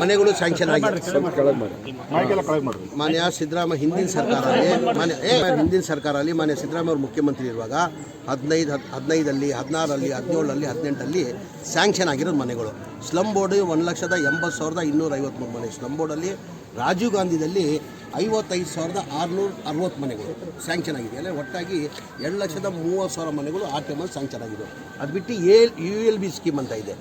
ಮನೆಗಳು ಸ್ಯಾಂಕ್ಷನ್ ಆಗಿದೆ. ಮಾಡ್ರಿ ಮಾನ್ಯ ಸಿದ್ದರಾಮಯ್ಯ ಹಿಂದಿನ ಸರ್ಕಾರದಲ್ಲಿ ಮಾನ್ಯ ಹಿಂದಿನ ಸರ್ಕಾರದಲ್ಲಿ ಮಾನ್ಯ ಸಿದ್ದರಾಮಯ್ಯ ಅವರು ಮುಖ್ಯಮಂತ್ರಿ ಇರುವಾಗ ಹದಿನೈದು ಹದ್ ಹದಿನೈದಲ್ಲಿ ಹದಿನಾರಲ್ಲಿ ಹದಿನೇಳರಲ್ಲಿ ಹದಿನೆಂಟಲ್ಲಿ ಸ್ಯಾಂಕ್ಷನ್ ಆಗಿರೋದು ಮನೆಗಳು. ಸ್ಲಮ್ ಬೋರ್ಡ್ ಒಂದು ಲಕ್ಷದ ಎಂಬತ್ತು ಸಾವಿರದ ಇನ್ನೂರ ಐವತ್ತ್ಮೂರು ಮನೆ ಸ್ಲಮ್ ಬೋರ್ಡಲ್ಲಿ ರಾಜೀವ್ ಗಾಂಧಿದಲ್ಲಿ ಐವತ್ತೈದು ಸಾವಿರದ ಆರುನೂರ ಅರವತ್ತು ಮನೆಗಳು ಸ್ಯಾಂಕ್ಷನ್ ಆಗಿದೆ. ಅಂದರೆ ಒಟ್ಟಾಗಿ ಎರಡು ಲಕ್ಷದ ಮೂವತ್ತು ಸಾವಿರ ಮನೆಗಳು ಆ ಟೈಮಲ್ಲಿ ಸ್ಯಾಂಕ್ಷನ್ ಆಗಿದೆ. ಅದು ಬಿಟ್ಟು A U L B scheme ಅಂತ ಇದೆ.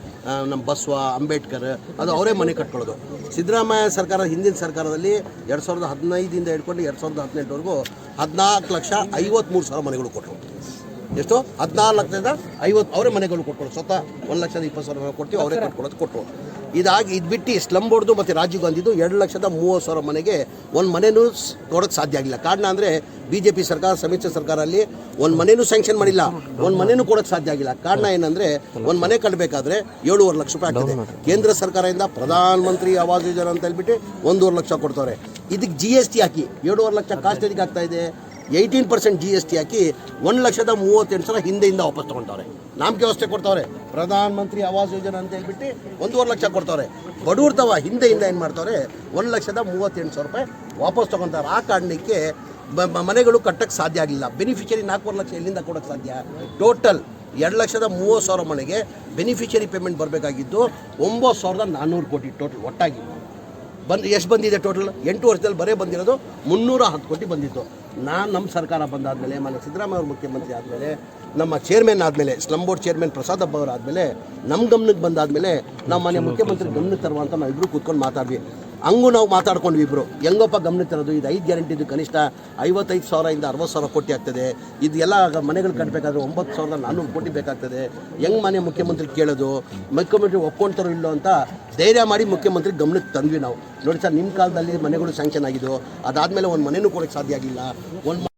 ನಮ್ಮ ಬಸವ, ಅಂಬೇಡ್ಕರ್, ಅದು ಅವರೇ ಮನೆ ಕಟ್ಕೊಳ್ಳೋದು. ಸಿದ್ದರಾಮಯ್ಯ ಸರ್ಕಾರ, ಹಿಂದಿನ ಸರ್ಕಾರದಲ್ಲಿ ಎರಡು ಸಾವಿರದ ಹದಿನೈದಿಂದ ಹಿಡ್ಕೊಂಡು ಎರಡು ಸಾವಿರದ ಹದಿನೆಂಟವರೆಗೂ ಹದಿನಾಲ್ಕು ಲಕ್ಷ ಐವತ್ತ್ಮೂರು ಸಾವಿರ ಮನೆಗಳು ಕೊಟ್ಟರು. ಎಷ್ಟು? ಹದಿನಾರು ಲಕ್ಷದಿಂದ ಐವತ್ತು. ಅವರೇ ಮನೆಗಳು ಕೊಟ್ಕೊಳ್ಳೋದು. ಸ್ವತಃ ಒಂದು ಲಕ್ಷದ ಇಪ್ಪತ್ತು ಸಾವಿರ ರೂಪಾಯಿ ಕೊಡ್ತೀವಿ ಅವರೇ ಕಟ್ಕೊಳ್ಳೋದು ಕೊಟ್ಟರು ಇದಾಗಿ ಇದು ಬಿಟ್ಟು ಸ್ಲಮ್ ಬೋರ್ಡ್ದು ಮತ್ತು ರಾಜೀವ್ ಗಾಂಧಿದು ಎರಡು ಲಕ್ಷದ ಮೂವತ್ತು ಸಾವಿರ ಮನೆಗೆ ಒಂದು ಮನೆಯೂ ಕೊಡೋಕ್ಕೆ ಸಾಧ್ಯ ಆಗಿಲ್ಲ ಕಾರಣ ಅಂದರೆ ಬಿ ಜೆ ಪಿ ಸರ್ಕಾರ ಸಮ್ಮಿಶ್ರ ಸರ್ಕಾರಲ್ಲಿ ಒಂದು ಮನೆಯೂ ಸ್ಯಾಂಕ್ಷನ್ ಮಾಡಿಲ್ಲ. ಒಂದು ಮನೆಯೂ ಕೊಡೋಕ್ಕೆ ಸಾಧ್ಯ ಆಗಿಲ್ಲ. ಕಾರಣ ಏನಂದರೆ ಒಂದು ಮನೆ ಕಟ್ಟಬೇಕಾದ್ರೆ ಏಳುವರೆ ಲಕ್ಷ ರೂಪಾಯಿ ಆಗ್ತದೆ. ಕೇಂದ್ರ ಸರ್ಕಾರದಿಂದ ಪ್ರಧಾನ ಮಂತ್ರಿ ಆವಾಸ್ ಯೋಜನೆ ಅಂತ ಹೇಳ್ಬಿಟ್ಟು ಒಂದೂವರೆ ಲಕ್ಷ ಕೊಡ್ತಾರೆ. ಇದಕ್ಕೆ ಜಿ ಎಸ್ ಟಿ ಹಾಕಿ. ಏಳುವರೆ ಲಕ್ಷ ಕಾಸ್ಟ್ ಎದಕ್ಕೆ ಆಗ್ತಾ ಇದೆ? Eighteen percent G S T ಹಾಕಿ ಒಂದು ಲಕ್ಷದ ಮೂವತ್ತೆಂಟು ಸಾವಿರ ಹಿಂದೆಯಿಂದ ವಾಪಸ್ ತೊಗೊಳ್ತಾವ್ರೆ ನಾಮಕೆ ವ್ಯವಸ್ಥೆ ಕೊಡ್ತಾವ್ರೆ. ಪ್ರಧಾನ ಮಂತ್ರಿ ಆವಾಸ್ ಯೋಜನೆ ಅಂತ ಹೇಳ್ಬಿಟ್ಟು ಒಂದೂವರೆ ಲಕ್ಷ ಕೊಡ್ತಾವ್ರೆ. ಬಡವ್ರ ತವ ಹಿಂದೆಯಿಂದ ಏನು ಮಾಡ್ತಾವ್ರೆ? ಒಂದು ಲಕ್ಷದ ಮೂವತ್ತೆಂಟು ಸಾವಿರ ರೂಪಾಯಿ ವಾಪಸ್ ತೊಗೊತಾರೆ ಆ ಕಾರಣಕ್ಕೆ ಮನೆಗಳು ಕಟ್ಟಕ್ಕೆ ಸಾಧ್ಯ ಆಗಲಿಲ್ಲ. ಬೆನಿಫಿಷರಿ ನಾಲ್ಕೂವರೆ ಲಕ್ಷ ಎಲ್ಲಿಂದ ಕೊಡೋಕ್ಕೆ ಸಾಧ್ಯ? ಟೋಟಲ್ ಎರಡು ಲಕ್ಷದ ಮೂವತ್ತು ಸಾವಿರ ಮನೆಗೆ ಬೆನಿಫಿಷರಿ ಪೇಮೆಂಟ್ ಬರಬೇಕಾಗಿದ್ದು ಒಂಬತ್ತು ಸಾವಿರದ ನಾನ್ನೂರು ಕೋಟಿ ಟೋಟಲ್ ಒಟ್ಟಾಗಿ. ಬಂದು, ಎಷ್ಟು ಬಂದಿದೆ ಟೋಟಲ್ ಎಂಟು ವರ್ಷದಲ್ಲಿ ಬರೇ ಬಂದಿರೋದು ಮುನ್ನೂರ ಹತ್ತು ಕೋಟಿ ಬಂದಿತ್ತು ನಾನು ನಮ್ಮ ಸರ್ಕಾರ ಬಂದಾದಮೇಲೆ, ಮಾನ್ಯ ಸಿದ್ದರಾಮಯ್ಯ ಅವರು ಮುಖ್ಯಮಂತ್ರಿ ಆದಮೇಲೆ, ನಮ್ಮ ಚೇರ್ಮನ್ ಆದಮೇಲೆ ಸ್ಲಮ್ ಬೋರ್ಡ್ ಚೇರ್ಮನ್ ಪ್ರಸಾದ್ ಹಬ್ಬ ಆದಮೇಲೆ ನಮ್ಮ ಗಮನಕ್ಕೆ ಬಂದಾದಮೇಲೆ ನಮ್ಮ ಮನೆ ಮುಖ್ಯಮಂತ್ರಿ ಗಮನಕ್ಕೆ ತರುವಂತ ನಾವು ಕೂತ್ಕೊಂಡು ಮಾತಾಡ್ವಿ ಹಂಗೂ ನಾವು ಮಾತಾಡ್ಕೊಂಡ್ವಿ ಇಬ್ಬರು ಹೆಂಗಪ್ಪ ಗಮನ ತರೋದು? ಇದು ಐದು ಗ್ಯಾರಂಟಿದು ಕನಿಷ್ಠ ಐವತ್ತೈದು ಸಾವಿರದಿಂದ ಅರವತ್ತು ಸಾವಿರ ಕೋಟಿ ಆಗ್ತದೆ. ಇದೆಲ್ಲ ಮನೆಗಳು ಕಟ್ಟಬೇಕಾದ್ರೆ ಒಂಬತ್ತು ಸಾವಿರದ ನಾನ್ನೂರು ಕೋಟಿ ಬೇಕಾಗ್ತದೆ. ಹೆಂಗೆ ಮನೆ ಮುಖ್ಯಮಂತ್ರಿ ಕೇಳೋದು? ಮುಖ್ಯಮಂತ್ರಿ ಒಪ್ಕೊಂತಾರೋ ಇಲ್ಲೋ ಅಂತ ಧೈರ್ಯ ಮಾಡಿ ಮುಖ್ಯಮಂತ್ರಿ ಗಮನಕ್ಕೆ ತಂದ್ವಿ ನಾವು. ನೋಡಿ ಸರ್ ನಿಮ್ಮ ಕಾಲದಲ್ಲಿ ಮನೆಗಳು ಸ್ಯಾಂಕ್ಷನ್ ಆಗಿದ್ದು, ಅದಾದಮೇಲೆ ಒಂದು ಮನೆಯೂ ಕೊಡೋಕ್ಕೆ ಸಾಧ್ಯ ಆಗಿಲ್ಲ. ಒಂದು